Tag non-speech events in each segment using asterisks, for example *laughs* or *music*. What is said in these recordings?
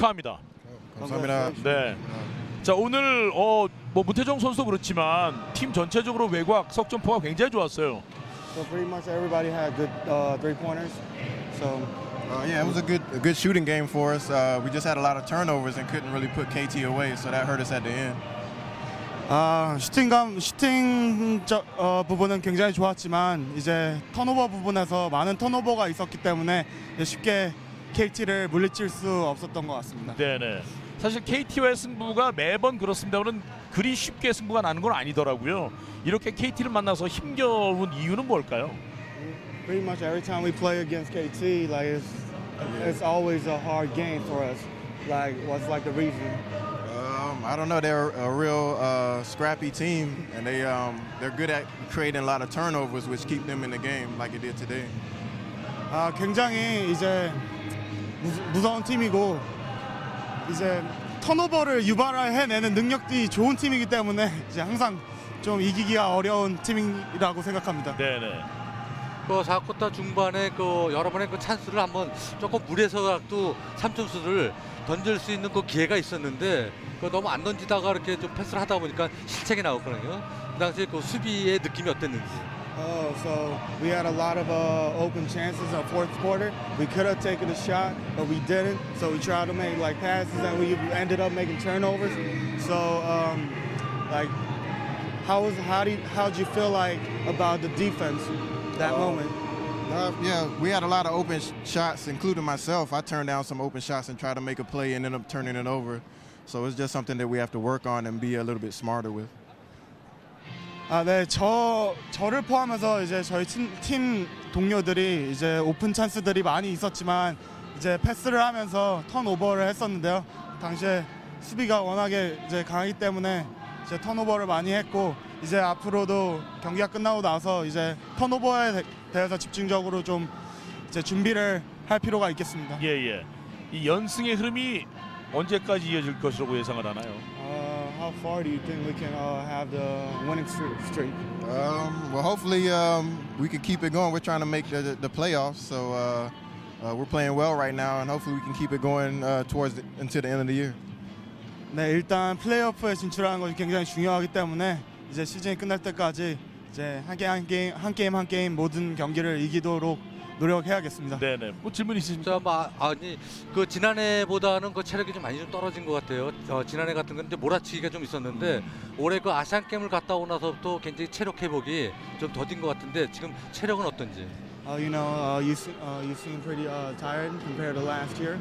축하합니다. 감사합니다. 네. 자 오늘 어 뭐 문태정 선수도 그렇지만 팀 전체적으로 외곽 석점포가 굉장히 좋았어요. So pretty much everybody had good uh, three pointers. So Uh, yeah, it was a good a good shooting game for us. Uh, we just had a lot of turnovers and couldn't really put KT away, so that hurt us at the end. 아 슈팅감 슈팅 저, 어, 부분은 굉장히 좋았지만 이제 턴오버 부분에서 많은 턴오버가 있었기 때문에 쉽게 KT를 물리칠 수 없었던 것 같습니다. 네네. 사실 KT와의 승부가 매번 그렇습니다만은 그리 쉽게 승부가 나는 건 아니더라고요. 이렇게 KT를 만나서 힘겨운 이유는 뭘까요? Pretty much every time we play against KT, like it's it's always a hard game for us. Like what's like the reason? Um, I don't know. They're a real uh, scrappy team, and they um, they're good at creating a lot of turnovers, which keep them in the game, like it did today. 아 굉장히 이제 무, 무서운 팀이고 이제 턴오버를 유발해내는 능력이 좋은 팀이기 때문에 이제 항상 좀 이기기가 어려운 팀이라고 생각합니다. 네네. 그 4쿼터 중반에 그 여러 번의 그 찬스를 한번 조금 무리해서라도 3점수를 던질 수 있는 그 기회가 있었는데 그 너무 안 던지다가 이렇게 좀 패스를 하다 보니까 실책이 나왔거든요. 그 당시에 그 수비의 느낌이 어땠는지. Oh, so we had a lot of uh, open chances in fourth quarter. We could have taken a shot, but we didn't. So we tried to make like passes, and we ended up making turnovers. So, um, like, how was how did how'd you feel like about the defense that moment? Uh, yeah, we had a lot of open sh- shots, including myself. I turned down some open shots and tried to make a play and ended up turning it over. So it's just something that we have to work on and be a little bit smarter with. 아, 네, 저 저를 포함해서 이제 저희 팀, 팀 동료들이 이제 오픈 찬스들이 많이 있었지만 이제 패스를 하면서 턴오버를 했었는데요. 당시에 수비가 워낙에 이제 강하기 때문에 이제 턴오버를 많이 했고 이제 앞으로도 경기가 끝나고 나서 이제 턴오버에 대- 대해서 집중적으로 좀 이제 준비를 할 필요가 있겠습니다. 예 예. 이 연승의 흐름이 언제까지 이어질 것이라고 예상을 하나요? Uh, how far do you think we can uh, have the winning streak? Um, well, hopefully um, we can keep it going. We're trying to make the, the playoffs, so uh, uh, we're playing well right now, and hopefully we can keep it going uh, towards the, until the end of the year. 네, 일단 플레이오프에 진출하는 것이 굉장히 중요하기 때문에 이제 시즌이 끝날 때까지 이제 한 게임 한 게임 한 게임 한 게임 모든 경기를 이기도록 노력해야겠습니다. 네네. 뭐 질문 있으십니까? 자, 뭐, 아- 아니 그 지난해보다는 그 체력이 좀 많이 좀 떨어진 것 같아요. 어, 지난해 같은 건 이제 몰아치기가 좀 있었는데 올해 그 아시안 게임을 갔다 오고 나서부터 굉장히 체력 회복이 좀 더딘 것 같은데 지금 체력은 어떤지? Uh, you know, uh, you se- uh, you seem pretty uh, tired compared to last year,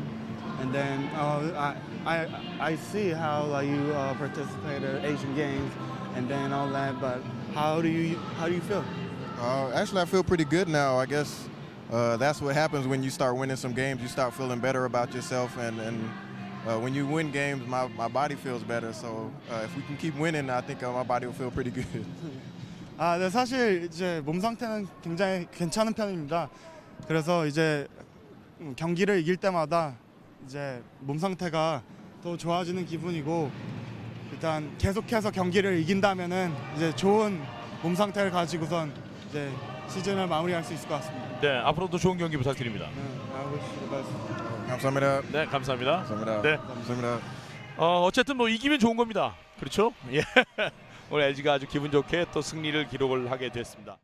and then uh, I, I I see how like you uh, participate in Asian Games, and then all that. But how do you how do you feel? Uh, actually, I feel pretty good now. I guess uh, that's what happens when you start winning some games. You start feeling better about yourself, and, and uh, when you win games, my, my body feels better. So uh, if we can keep winning, I think uh, my body will feel pretty good. 아, 네, 사실 이제 몸 상태는 굉장히 괜찮은 편입니다. 그래서 이제 음, 경기를 이길 때마다 이제 몸 상태가 더 좋아지는 기분이고 일단 계속해서 경기를 이긴다면은 이제 좋은 몸 상태를 가지고선 이제 시즌을 마무리할 수 있을 것 같습니다. 네. 앞으로도 좋은 경기 부탁드립니다. 네. 감사합니다. 네, 감사합니다. 감사합니다. 네. 감사합니다. 어, 어쨌든 뭐 이기면 좋은 겁니다. 그렇죠? *laughs* 예. 오늘 LG가 아주 기분 좋게 또 승리를 기록을 하게 됐습니다.